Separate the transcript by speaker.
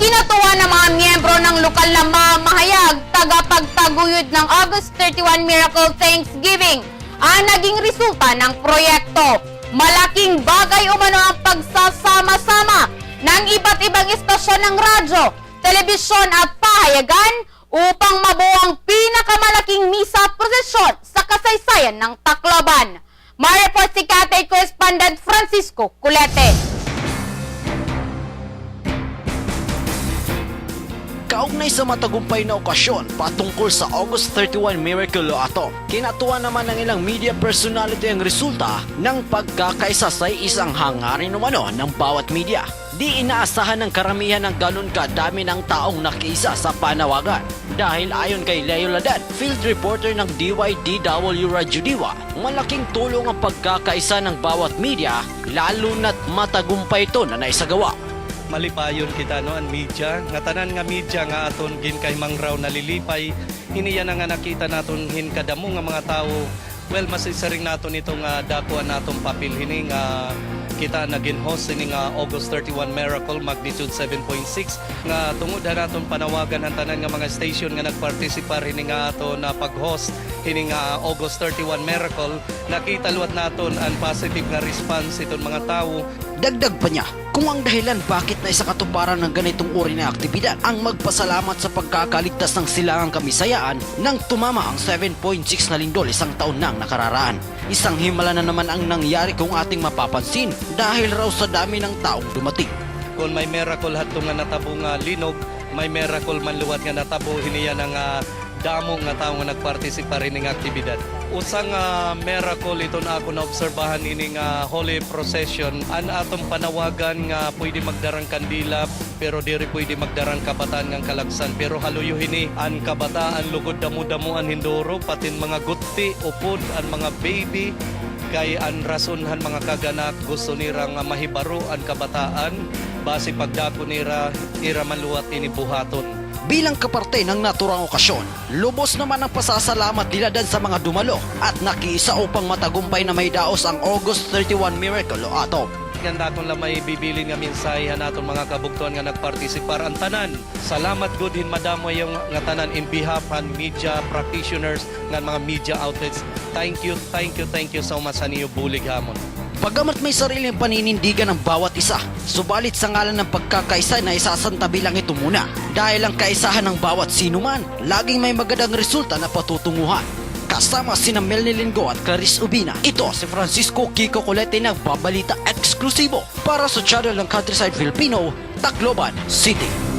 Speaker 1: Ikinatuwa ng mga miyembro ng lokal na mamahayag tagapagtaguyod ng August 31 Miracle Thanksgiving ang naging resulta ng proyekto. Malaking bagay umano ang pagsasama-sama ng iba't ibang istasyon ng radyo, telebisyon at pahayagan upang mabuo ang pinakamalaking misa prosesyon sa kasaysayan ng Tacloban. Ma-report si Kate Correspondent Francisco Culete.
Speaker 2: Kaugnay sa matagumpay na okasyon patungkol sa August 31 Miracle Ato, kinatuwa naman ng ilang media personality ang resulta ng pagkakaisa sa isang hangarin umano ng bawat media. Di inaasahan ng karamihan ng ganun kadami ng taong nakiisa sa panawagan. Dahil ayon kay Leo Ladan, field reporter ng DYDW Radyo Diwa, malaking tulong ang pagkakaisa ng bawat media lalo na't matagumpay ito na naisagawa.
Speaker 3: Malipayon kita no ang media. Nga tanan nga media nga aton gin kay mangraw nalilipay. Hiniya na nga nakita naton hin kadamo nga mga tao. Well masisaring naton itong uh, dakuan naton papel hini nga kita nagin host ini nga August 31 Miracle magnitude 7.6 nga tungod na naton panawagan ang tanan nga mga station nga nagpartisipar hini nga ato na pag-host hini nga August 31 Miracle. Nakita luwat naton ang positive nga response iton mga tao.
Speaker 2: Dagdag pa niya, kung ang dahilan bakit na isa katuparan ng ganitong uri na aktibidad ang magpasalamat sa pagkakaligtas ng silangang kamisayaan nang tumama ang 7.6 na lindol isang taon nang nakararaan. Isang himala na naman ang nangyari kung ating mapapansin dahil raw sa dami ng taong dumating.
Speaker 3: kung may miracle hatong nga natabo nga linog, may miracle man luwat nga natabo hiniya nga nga damo nga tao nga nagpartisipar ini nga aktibidad. Usang nga miracle ito na ako naobserbahan ini nga holy procession. An atong panawagan nga pwede magdarang kandila pero diri pwede magdarang kabataan nga kalagsan. Pero haluyo hini an kabataan lugod damo-damuan hindoro patin mga gutti upod an mga baby kay ang rasonhan mga kaganak gusto nira nga mahibaro ang kabataan base pagdako nira ira maluwat ini buhaton
Speaker 2: Bilang kaparte ng naturang okasyon, lubos naman ang pasasalamat nila dan sa mga dumalo at nakiisa upang matagumpay na may daos ang August 31 Miracle o Atom.
Speaker 3: ganda kon la may bibili nga mensahe naton mga kabugtuan nga nagpartisipar ang tanan salamat good hin madamo yung nga tanan in behalf han media practitioners nga mga media outlets. Thank you thank you thank you so much sa niyo bulig hamon
Speaker 2: Pagamat may sariling paninindigan ng bawat isa, subalit sa ngalan ng pagkakaisa na isasantabi lang ito muna. Dahil ang kaisahan ng bawat sino man, laging may magandang resulta na patutunguhan. Kasama sina Melny Linggo at Clarice Ubina. Ito si Francisco Kiko Colete ng Babalita Eksklusibo para sa channel ng Countryside Filipino, Tacloban City.